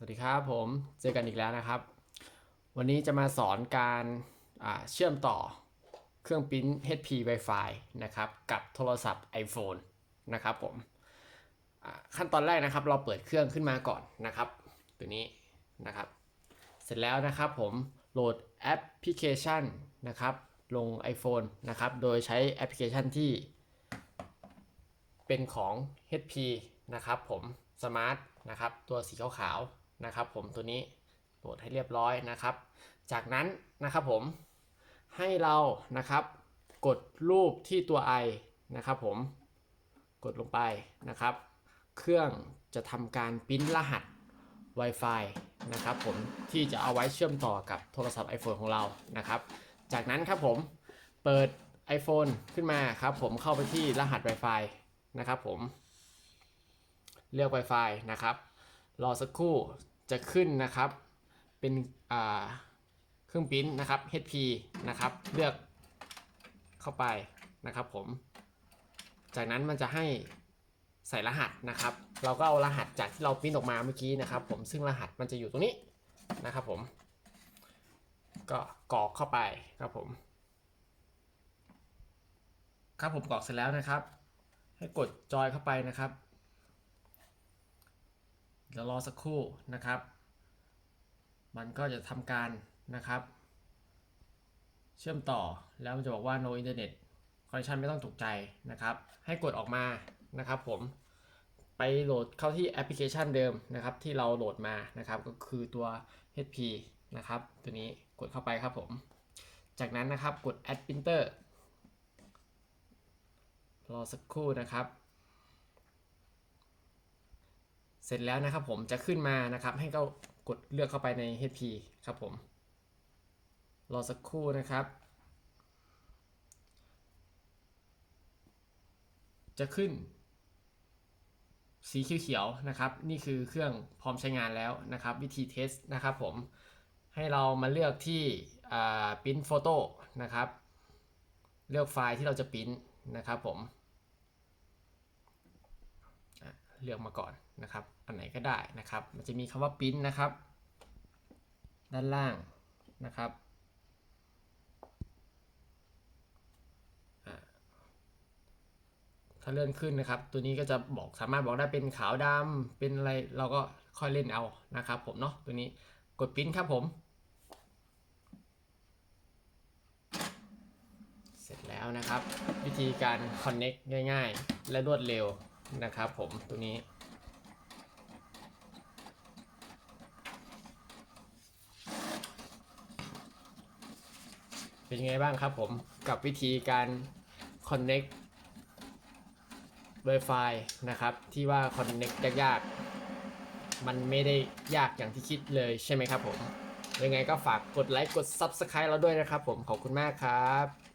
สวัสดีครับผมเจอกันอีกแล้วนะครับ วันนี้จะมาสอนการเชื่อมต่อเครื่องปริ้น HP Wi-Fi นะครับกับโทรศัพท์ iPhone นะครับผมขั้นตอนแรกนะครับ เราเปิดเครื่องขึ้นมาก่อนนะครับ ตัวนี้นะครับ เสร็จแล้วนะครับผมโหลดแอปพลิเคชันนะครับ ลง iPhone นะครับ โดยใช้แอปพลิเคชันที่ เป็นของ HP นะครับผมสมาร์ทนะครับ ตัวสีขาวๆ นะครับผมตัวนี้โหลดให้เรียบร้อยนะครับ จากนั้นนะครับผมให้เรานะครับ กดรูปที่ตัว i นะครับผมกดลงไปนะครับ เครื่องจะทำการปริ้นรหัส Wi-Fi นะครับผมที่จะเอาไว้เชื่อมต่อกับโทรศัพท์ iPhone ของเรานะครับ จากนั้นครับผมเปิด iPhone ขึ้นมาครับผมเข้าไปที่รหัส Wi-Fi นะครับผมเลือก Wi-Fi นะครับ รอสักครู่ จะขึ้นนะครับเป็นเครื่องปริ้นนะครับ HP นะครับ เลือกเข้าไปนะครับผม จากนั้นมันจะให้ใส่รหัสนะครับ เราก็เอารหัสจากที่เราปริ้นออกมาเมื่อกี้นะครับ ผมซึ่งรหัสมันจะอยู่ตรงนี้นะครับผม ก็กรอกเข้าไปครับผม ครับผมกรอกเสร็จแล้วนะครับ ให้กดจอยเข้าไปนะครับ เดี๋ยวรอสักครู่นะครับ มันก็จะทำการนะครับ เชื่อมต่อแล้วมันจะบอกว่า no internet connection ไม่ต้องตกใจนะครับ ให้กดออกมานะครับผมไปโหลดเข้าที่แอปพลิเคชันเดิมนะครับ ที่เราโหลดมานะครับ ก็คือตัว HP นะครับ ตัวนี้กดเข้าไปครับผม จากนั้นนะครับกด add printer รอสักครู่นะครับ เสร็จแล้วนะครับผมจะขึ้นมานะครับ ให้เรากดเลือกเข้าไปใน HP ครับผม รอสักครู่นะครับ จะขึ้น สีเขียวๆนะครับ นี่คือเครื่องพร้อมใช้งานแล้วนะครับ วิธีเทสนะครับผมให้เรามาเลือกที่ปริ้นโฟโต้นะครับ เลือกไฟล์ที่เราจะปริ้นนะครับผมอะ เลือกมาก่อนนะครับ อันไหนก็ได้นะครับ มันจะมีคำว่าปริ้นนะครับ ด้านล่างนะครับถ้าเลื่อนขึ้นนะครับ ตัวนี้ก็จะบอกสามารถบอกได้เป็นขาวดำเป็นอะไรเราก็ค่อยเล่นเอานะครับผมเนาะตัวนี้กดปริ้นครับผม เสร็จแล้วนะครับ วิธีการ Connect ง่าย ๆ และรวดเร็ว นะครับผมตัวนี้ เป็นยังไงบ้างครับผมกับวิธีการ Connect Wi-Fi นะครับ ที่ว่า Connect ยากๆมันไม่ได้ยากอย่างที่คิดเลยใช่ไหมครับผมยังไงก็ฝากกดไลค์กด Subscribe เราด้วยนะครับผมขอบคุณมากครับ